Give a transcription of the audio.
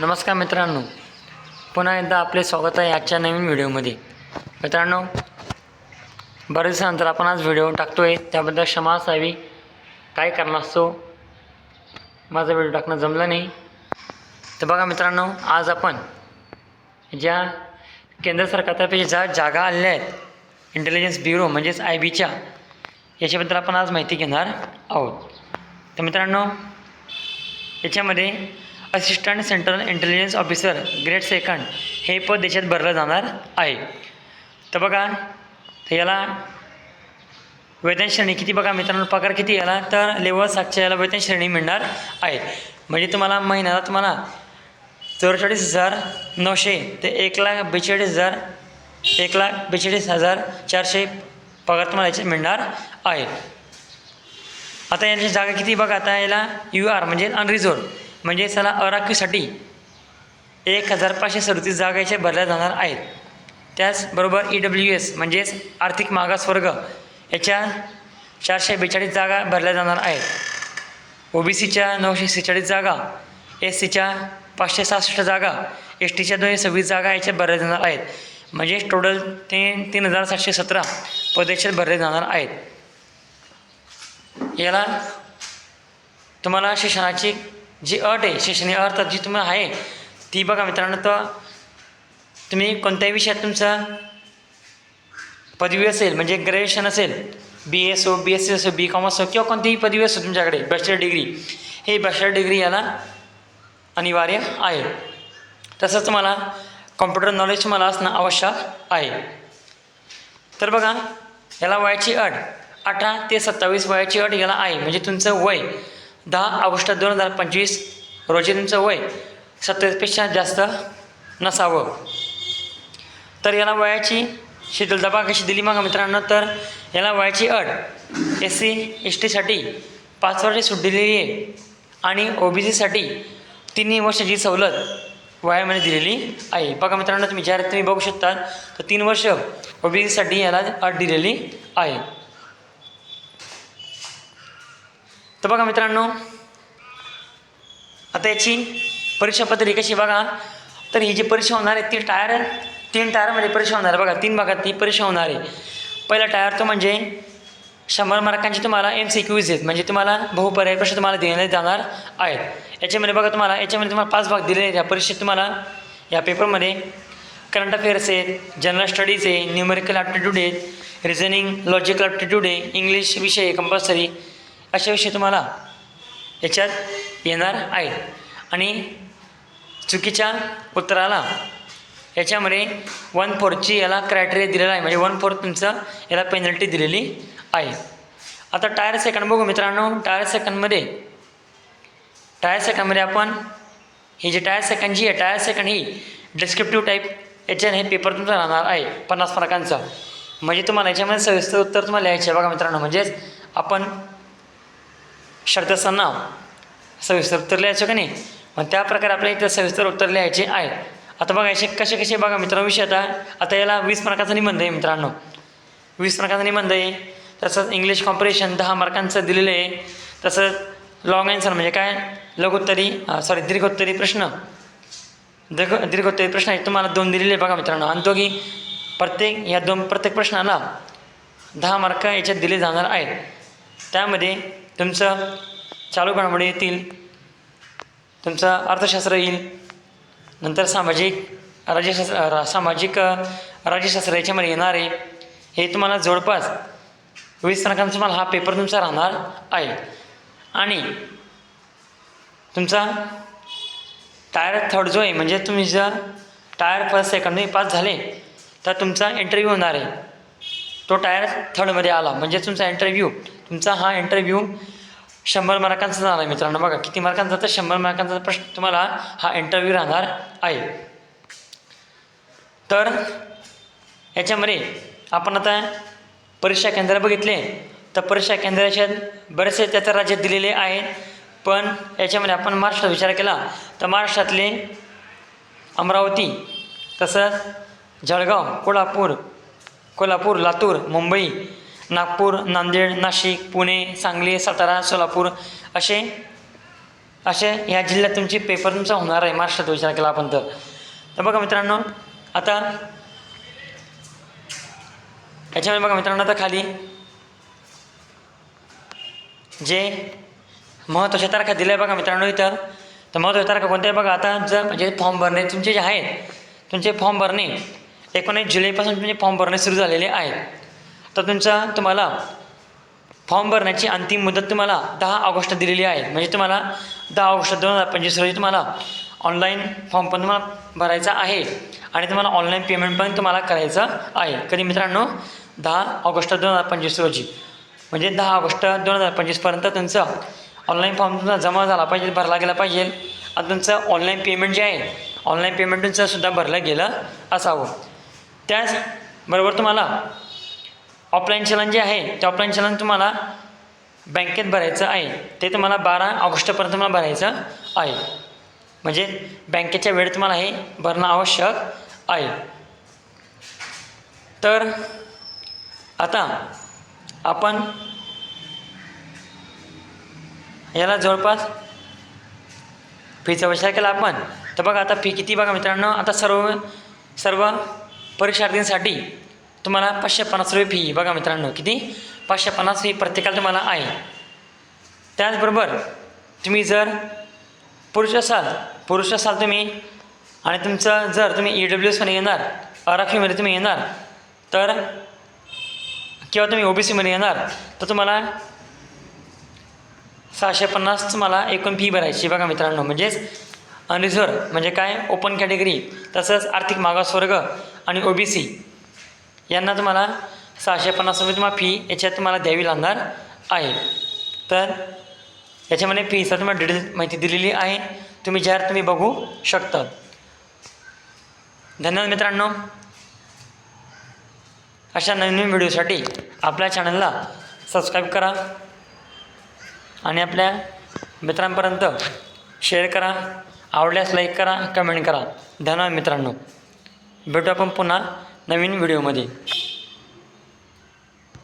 नमस्कार मित्रांनो. पुन्हा एकदा आपले स्वागत आहे आजच्या नवीन व्हिडिओमध्ये. मित्रांनो बरेच दिवसानंतर आपण आज व्हिडिओ टाकतो आहे त्याबद्दल क्षमा असावी. काय करणार असतो माझा व्हिडिओ टाकणं जमलं नाही. तर बघा मित्रांनो आज आपण ज्या केंद्र सरकारतर्फे ज्या जागा आलेल्या आहेत इंटेलिजन्स ब्युरो म्हणजेच आय बीच्या याच्याबद्दल आपण आज माहिती घेणार आहोत. तर मित्रांनो याच्यामध्ये assistant central intelligence officer grade second हे पद देशात भरलं जाणार आहे. तर बघा तर याला वेतन श्रेणी किती बघा मित्रांनो पगार किती याला? तर लेवल सातच्या याला वेतन श्रेणी मिळणार आहे. म्हणजे तुम्हाला महिन्याला तुम्हाला चौवेचाळीस हजार नऊशे ते एक लाख बेचाळीस हजार एक लाख बेचाळीस हजार चारशे पगार तुम्हाला याच्यात मिळणार आहे. आता याची जागा किती बघा आता याला यू आर म्हणजे अनरिझर्व म्हणजे सला अराखीसाठी एक हजार पाचशे सदतीस जागा याच्या भरल्या जाणार आहेत. त्याचबरोबर ई डब्ल्यू एस म्हणजेच आर्थिक मागासवर्ग याच्या चारशे बेचाळीस जागा भरल्या जाणार आहेत. ओ बी सीच्या नऊशे सेहेचाळीस जागा एस सीच्या पाचशे सहासष्ट जागा एस टीच्या दोनशे सव्वीस जागा याच्यात भरल्या जाणार आहेत. म्हणजे टोटल तीन तीन हजार सातशे सतरा पद भरले जाणार आहेत. याला तुम्हाला शिक्षणाची जी अट आहे शैक्षणिक अर्थ जी तुम्हाला आहे ती बघा मित्रांनो तर तुम्ही कोणत्याही विषयात तुमचा पदवी असेल म्हणजे ग्रॅज्युएशन असेल B S or B S C असो बी कॉम असो किंवा कोणतीही पदवी असो तुमच्याकडे बॅचलर डिग्री हे बॅचलर डिग्री याला अनिवार्य आहे. तसंच तुम्हाला कॉम्प्युटर नॉलेज तुम्हाला असणं आवश्यक आहे. तर बघा याला वयाची अट अठरा ते सत्तावीस वयाची अट याला आहे म्हणजे तुमचं वय दहा ऑगस्ट दोन हजार पंचवीस रोजी वय सत्तावीसपेक्षा जास्त नसावं. तर याला वयाची शिथिलता कशी दिली मग मित्रांनो? तर याला वयाची अट एस सी एस टीसाठी पाच वर्षे सूट दिलेली आहे आणि ओ बी सीसाठी तिन्ही वर्षाची सवलत वयामध्ये दिलेली आहे. बघा मित्रांनो तुम्ही जाहिरात तुम्ही बघू शकता तर तीन वर्ष ओ बी सीसाठी याला अट दिलेली आहे. तर बघा मित्रांनो आता याची परीक्षा पद्धती कशी बघा. तर ही जी परीक्षा होणार आहे ती टायर तीन टायरमध्ये परीक्षा होणार आहे बघा. तीन भागात ती परीक्षा होणार आहे. पहिला टायर तो म्हणजे शंभर मार्कांची तुम्हाला एम सी क्यूज आहेत. म्हणजे तुम्हाला बहुपर्याय प्रश्न तुम्हाला देण्यात जाणार आहेत. याच्यामध्ये बघा तुम्हाला याच्यामध्ये तुम्हाला पाच भाग दिलेले आहेत. या परीक्षेत तुम्हाला या पेपरमध्ये करंट अफेअर्स आहेत जनरल स्टडीज आहे न्यूमेरिकल ॲप्टिट्यूड आहेत रिझनिंग लॉजिकल ॲप्टिट्यूड आहे इंग्लिश विषय आहे कंपल्सरी असे विषय तुम्हाला याच्यात येणार आहेत आणि चुकीच्या उत्तराला याच्यामध्ये वन फोरची याला क्रायटेरिया दिलेला आहे. म्हणजे वन फोर तुमचं याला पेनल्टी दिलेली आहे. आता टायर सेकंड बघू मित्रांनो. टायर सेकंडमध्ये टायर सेकंडमध्ये आपण ही जी टायर सेकंड जी आहे टायर सेकंड ही डिस्क्रिप्टिव्ह टाईप याच्याने हे पेपर तुमचा राहणार आहे. पन्नास मार्कांचा म्हणजे तुम्हाला याच्यामध्ये सविस्तर उत्तर तुम्हाला लिहायचे बघा मित्रांनो. म्हणजेच आपण शर्त नाव. सविस्तर उत्तर लिहायचं का नाही? मग त्या प्रकारे आपल्या इथं सविस्तर उत्तर लिहायचे आहे. आता बघायचे कसे कसे बघा मित्रांनो विषय आता. आता याला वीस मार्काचा निबंध आहे मित्रांनो. वीस मार्काचा निबंध आहे. तसंच इंग्लिश कॉम्पिटिशन दहा मार्कांचं दिलेलं आहे. तसंच लॉंग आन्सर म्हणजे काय? लघुत्तरी सॉरी दीर्घोत्तरी प्रश्न. दीर्घ दीर्घोत्तरी प्रश्न आहे तुम्हाला दोन दिलेले आहे बघा मित्रांनो. आणि दोघी प्रत्येक या दोन प्रत्येक प्रश्नाला दहा मार्क याच्यात दिले जाणार आहेत. त्यामध्ये तुमचं चालू घडामोडी येतील तुमचं अर्थशास्त्र येईल नंतर सामाजिक राज्यशास्त्र रा सामाजिक राज्यशास्त्र याच्यामध्ये येणार आहे हे तुम्हाला जवळपास वीस तारखांचा तुम्हाला हा पेपर तुमचा राहणार आहे. आणि तुमचा टायर थर्ड जो आहे म्हणजे तुम्ही जर टायर फर्स्ट सेकंड पास झाले तर तुमचा इंटरव्ह्यू होणार आहे. तो टायर थर्डमध्ये आला. म्हणजे तुमचा इंटरव्ह्यू तुमचा हा इंटरव्ह्यू शंभर मार्कांचा झाला मित्रांनो. बघा किती मार्कांचा तर शंभर मार्कांचा प्रश्न तुम्हाला हा इंटरव्ह्यू राहणार आहे. तर याच्यामध्ये आपण आता परीक्षा केंद्र बघितले. तर परीक्षा केंद्राच्या बरेचसे त्याच्या राज्यात दिलेले आहेत पण याच्यामध्ये आपण महाराष्ट्रात विचार केला. तर महाराष्ट्रातले अमरावती तसंच जळगाव कोल्हापूर कोल्हापूर लातूर मुंबई नागपूर नांदेड नाशिक पुणे सांगली सातारा सोलापूर असे असे ह्या जिल्ह्यात तुमचे पेपर तुमचा होणार आहे. महाराष्ट्रात विचार केला आपण तर. तर बघा मित्रांनो आता याच्यामध्ये बघा मित्रांनो आता खाली जे महत्त्वाच्या तारखा दिल्या आहे बघा मित्रांनो इतर तर महत्त्वाच्या तारखा कोणत्या आहे बघा? आता जर म्हणजे फॉर्म भरणे तुमचे जे आहेत तुमचे फॉर्म भरणे एकोणीस जुलैपासून तुमचे फॉर्म भरणे सुरू झालेले आहे तर तुमचा तुम्हाला फॉर्म भरण्याची अंतिम मुदत तुम्हाला दहा ऑगस्ट दिलेली आहे. म्हणजे तुम्हाला दहा ऑगस्ट दोन हजार पंचवीस रोजी तुम्हाला ऑनलाईन फॉर्म पण तुम्हाला भरायचा आहे आणि तुम्हाला ऑनलाईन पेमेंट पण तुम्हाला करायचं आहे. कधी मित्रांनो? दहा ऑगस्ट दोन हजार पंचवीस रोजी. म्हणजे दहा ऑगस्ट दोन हजार पंचवीसपर्यंत तुमचं ऑनलाईन फॉर्म तुमचा जमा झाला पाहिजे भरला गेला पाहिजे. आणि तुमचं ऑनलाईन पेमेंट जे आहे ऑनलाईन पेमेंट तुमचं सुद्धा भरलं गेलं असावं. त्याचबरोबर तुम्हाला ऑफलाईन चलन जे आहे ते ऑफलाईन चलन तुम्हाला बँकेत भरायचं आहे. ते तुम्हाला बारा ऑगस्टपर्यंत तुम्हाला भरायचं आहे. म्हणजे बँकेच्या वेळेत तुम्हाला हे भरणं आवश्यक आहे. तर आता आपण याला जवळपास फीचा विचार केला आपण. तर बघा आता फी किती बघा मित्रांनो. आता सर्व सर्व परीक्षार्थींसाठी तुम्हाला पाचशे पन्नास रुपये फी बघा मित्रांनो किती? पाचशे पन्नास फी प्रत्येकाला तुम्हाला आहे. त्याचबरोबर तुम्ही जर पुरुष असाल पुरुष असाल तुम्ही आणि तुमचं जर तुम्ही ई डब्ल्यू एसमध्ये येणार आरक्षीमध्ये तुम्ही येणार तर किंवा तुम्ही ओ बी सीमध्ये येणार तर तुम्हाला सहाशे पन्नास तुम्हाला एकूण फी भरायची बघा मित्रांनो म्हणजेच अनरिझर्व म्हणजे काय? ओपन कॅटेगरी तसंच आर्थिक मागासवर्ग आणि ओ बी सी यांना तुम्हाला सहाशे पन्नास रुपये तुम्हाला फी याच्यात तुम्हाला द्यावी लागणार आहे. तर याच्यामध्ये फीचा तुम्हाला डिटेल माहिती दिलेली आहे. तुम्ही जाहीर तुम्ही बघू शकता. धन्यवाद मित्रांनो. अशा नवीन व्हिडिओसाठी आपल्या चॅनलला सबस्क्राईब करा आणि आपल्या मित्रांपर्यंत शेअर करा. आवडल्यास लाईक करा कमेंट करा. धन्यवाद मित्रांनो. भेटू आपण पुन्हा नवीन व्हिडिओमध्ये